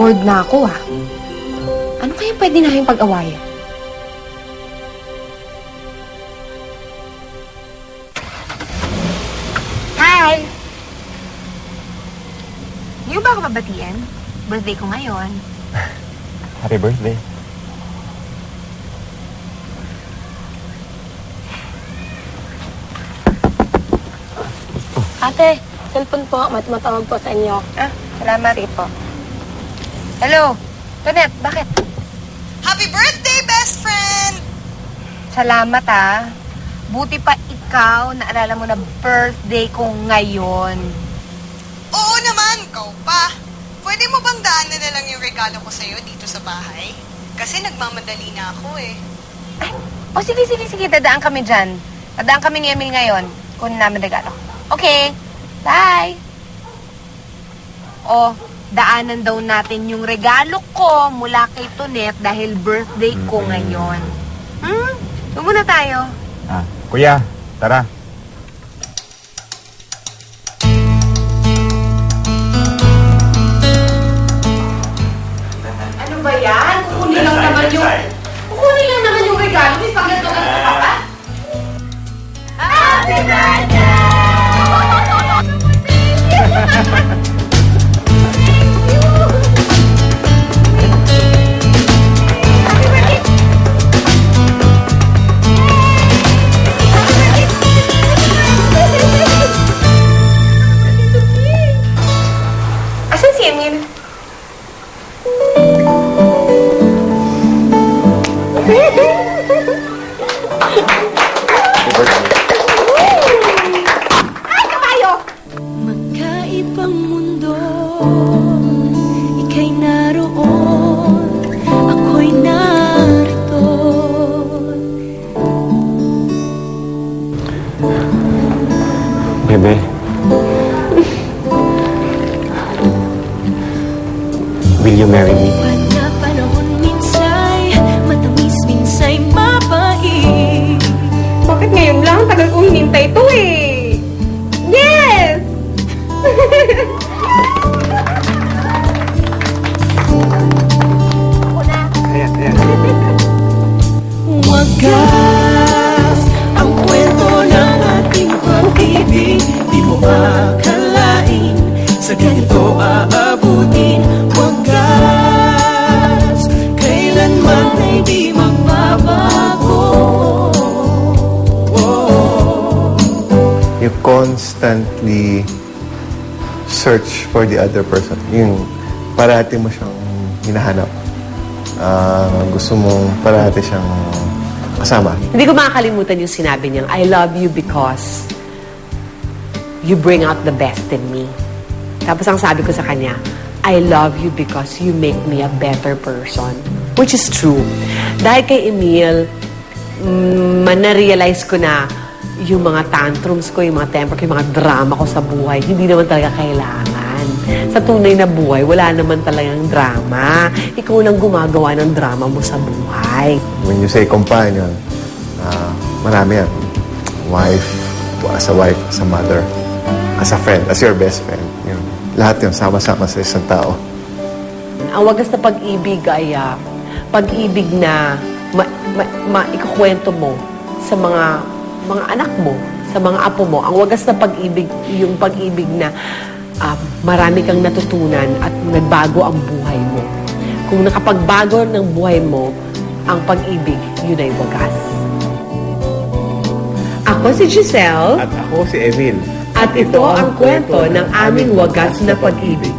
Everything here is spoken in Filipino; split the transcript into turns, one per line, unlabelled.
Bored na ako ah. Ano kaya pwede namin pag-awayan? Hi! Hindi ba ako babatiin? Birthday ko ngayon.
Happy birthday.
Ate, cellphone po. Mat matawag po sa inyo.
Ah, salamat. Sige po. Hello? Tonet, bakit?
Happy birthday, best friend!
Salamat ah. Buti pa ikaw, naalala mo na birthday ko ngayon.
Oo naman, ikaw pa. Pwede mo bang daanan na lang yung regalo ko sa'yo dito sa bahay? Kasi nagmamadali na ako eh.
O sige, sige, sige, dadaan kami dyan. Dadaan kami ni Emil ngayon. Kunin namin regalo. Okay, bye! O, daanan daw natin yung regalo ko mula kay Tonet dahil birthday ko ngayon. Hmm? Doon muna tayo.
Ah, kuya, tara.
Ano ba yan? Kukunin lang naman yung... Kukunin lang naman yung regalo. May paglatungan ka pa. Happy birthday!
You marry me?
Panapanahon minsay, matamis minsay mapait.
Bakit ngayon lang? Tagal kong hinintay ito eh. Yes!
Ayan, ayan.
Wagas ang kwento ng ating pag-ibig Di mo akalain
you constantly search for the other person. Yung parati mo siyang hinahanap. Ah, gusto mong parati siyang kasama.
Hindi ko makakalimutan yung sinabi niyang, I love you because you bring out the best in me. Tapos ang sabi ko sa kanya, I love you because you make me a better person. Which is true. Dahil kay Emil, mm, na-realize ko na yung mga tantrums ko, yung mga temper ko, yung mga drama ko sa buhay, hindi naman talaga kailangan. Sa tunay na buhay, wala naman talagang drama. Ikaw lang gumagawa ng drama mo sa buhay.
When you say companion, ah, marami yan. Wife, as a wife, as a mother, as a friend, as your best friend. Yun. Lahat yun, sama-sama sa isang tao.
Ang wagas na pag-ibig ay ah, pag-ibig na ma, ma, ma, ikukwento mo sa mga mga anak mo, sa mga apo mo. Ang wagas na pag-ibig, yung pag-ibig na ah, marami kang natutunan at nagbago ang buhay mo. Kung nakapagbago ng buhay mo, ang pag-ibig, yun ay wagas. Ako si Giselle
At ako si Emil.
at ito ang kwento ng aming wagas na pag-ibig.